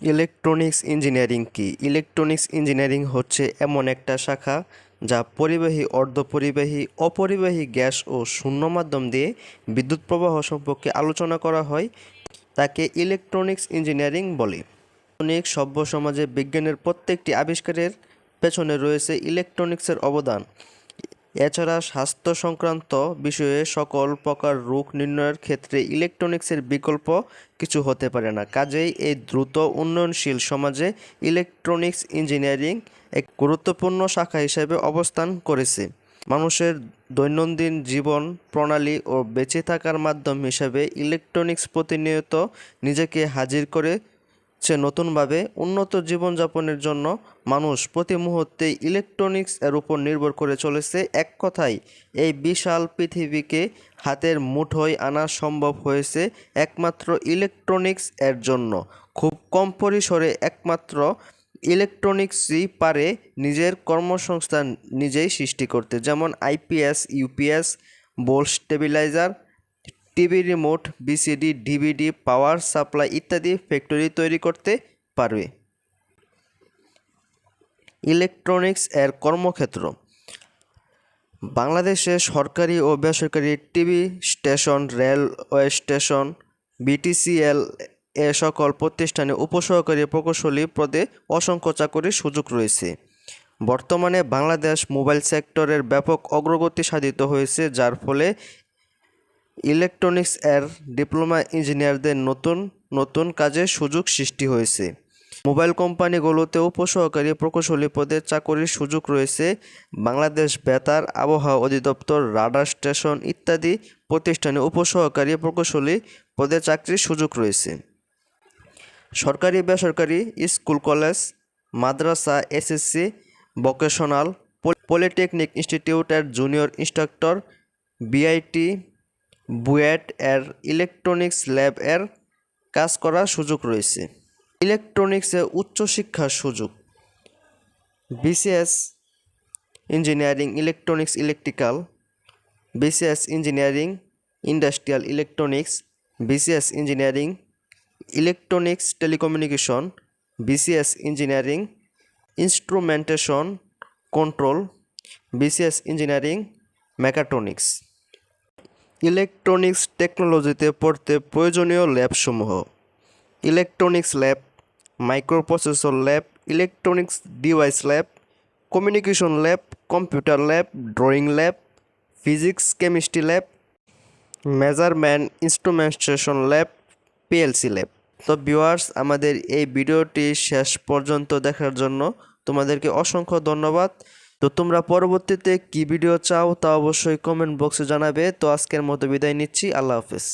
Electronics engineering কি? Electronics engineering হচ্ছে এমন একটা শাখা যা পরিবাহী, অর্ধপরিবাহী, অপরিবাহী গ্যাস ও শূন্য মাধ্যম দিয়ে বিদ্যুৎ প্রবাহ সম্পর্কে আলোচনা করা হয়। তাকে ইলেকট্রনিক্স ইঞ্জিনিয়ারিং বলে। আধুনিক সভ্য সমাজে বিজ্ঞানের প্রত্যেকটি আবিষ্কারের পেছনে রয়েছে ইলেকট্রনিক্সের অবদান। এছাড়া স্বাস্থ্য সংক্রান্ত বিষয়ে সকল প্রকার রোগ নির্ণয়ের ক্ষেত্রে ইলেকট্রনিক্সের বিকল্প কিছু হতে পারে না। কাজেই এই দ্রুত উন্নয়নশীল সমাজে ইলেকট্রনিক্স ইঞ্জিনিয়ারিং এক গুরুত্বপূর্ণ শাখা হিসেবে অবস্থান করেছে। মানুষের দৈনন্দিন জীবন প্রণালী ও বেঁচে থাকার মাধ্যম হিসেবে ইলেকট্রনিক্স প্রতিনিয়ত নিজেকে হাজির করে সে নতুনভাবে উন্নত জীবনযাপনের জন্য মানুষ প্রতি মুহূর্তে ইলেকট্রনিক্স এর উপর নির্ভর করে চলেছে। এক কথায়, এই বিশাল পৃথিবীকে হাতের মুঠোয় আনা সম্ভব হয়েছে একমাত্র ইলেকট্রনিক্স এর জন্য। খুব কম পরিসরে একমাত্র ইলেকট্রনিক্সই পারে নিজের কর্মসংস্থান নিজেই সৃষ্টি করতে। যেমন আইপিএস, ইউপিএস বোল stabiliser TV remote, VCD, DVD, power supply ইত্যাদি ফ্যাক্টরি তৈরি করতে পারবে। ইলেকট্রনিক্স এর কর্মক্ষেত্র। বাংলাদেশে সরকারি ও বেসরকারি TV station, railway station, BTCL এ সকল প্রতিষ্ঠানে উপসহকারী প্রকৌশলী পদে অসংখ্য চাকরির সুযোগ রয়েছে। বর্তমানে বাংলাদেশ মোবাইল সেক্টরের ব্যাপক অগ্রগতি সাধিত হয়েছে, যার ফলে ইলেকট্রনিক্স এর ডিপ্লোমা ইঞ্জিনিয়ারদের নতুন নতুন কাজের সুযোগ সৃষ্টি হয়েছে। মোবাইল কোম্পানিগুলোতে উপসহকারী প্রকৌশলী পদে চাকরির সুযোগ রয়েছে। বাংলাদেশ বেতার আবহাওয়া অধিদপ্তর, রাডার স্টেশন ইত্যাদি প্রতিষ্ঠানে উপসহকারী প্রকৌশলী পদে চাকরির সুযোগ রয়েছে। সরকারি, বেসরকারি স্কুল, কলেজ, মাদ্রাসা, এসএসসি, ভোকেশনাল পলিটেকনিক ইনস্টিটিউটের জুনিয়র ইনস্ট্রাক্টর, বিআইটি বুয়েট এর ইলেকট্রনিক্স ল্যাব এর কাজ করার সুযোগ রয়েছে। ইলেকট্রনিক্সে উচ্চশিক্ষার সুযোগ। BCS engineering electronics electrical, BCS engineering industrial electronics, BCS engineering electronics telecommunication, BCS engineering instrumentation control, BCS engineering mechatronics. Electronics টেকনোলজিতে পড়তে প্রয়োজনীয় ল্যাবসমূহ। Electronics lab, microprocessor lab, electronics device lab, communication lab, computer lab, drawing lab, physics chemistry lab measurement instrumentation lab, PLC lab. তো viewers, আমাদের এই ভিডিওটি শেষ পর্যন্ত দেখার জন্য তোমাদেরকে অসংখ্য ধন্যবাদ। তো তোমরা পরবর্তীতে কি ভিডিও চাও তা অবশ্যই কমেন্ট বক্সে জানাবে। তো আজকের মতো বিদায় নিচ্ছি। আল্লাহ হাফেজ।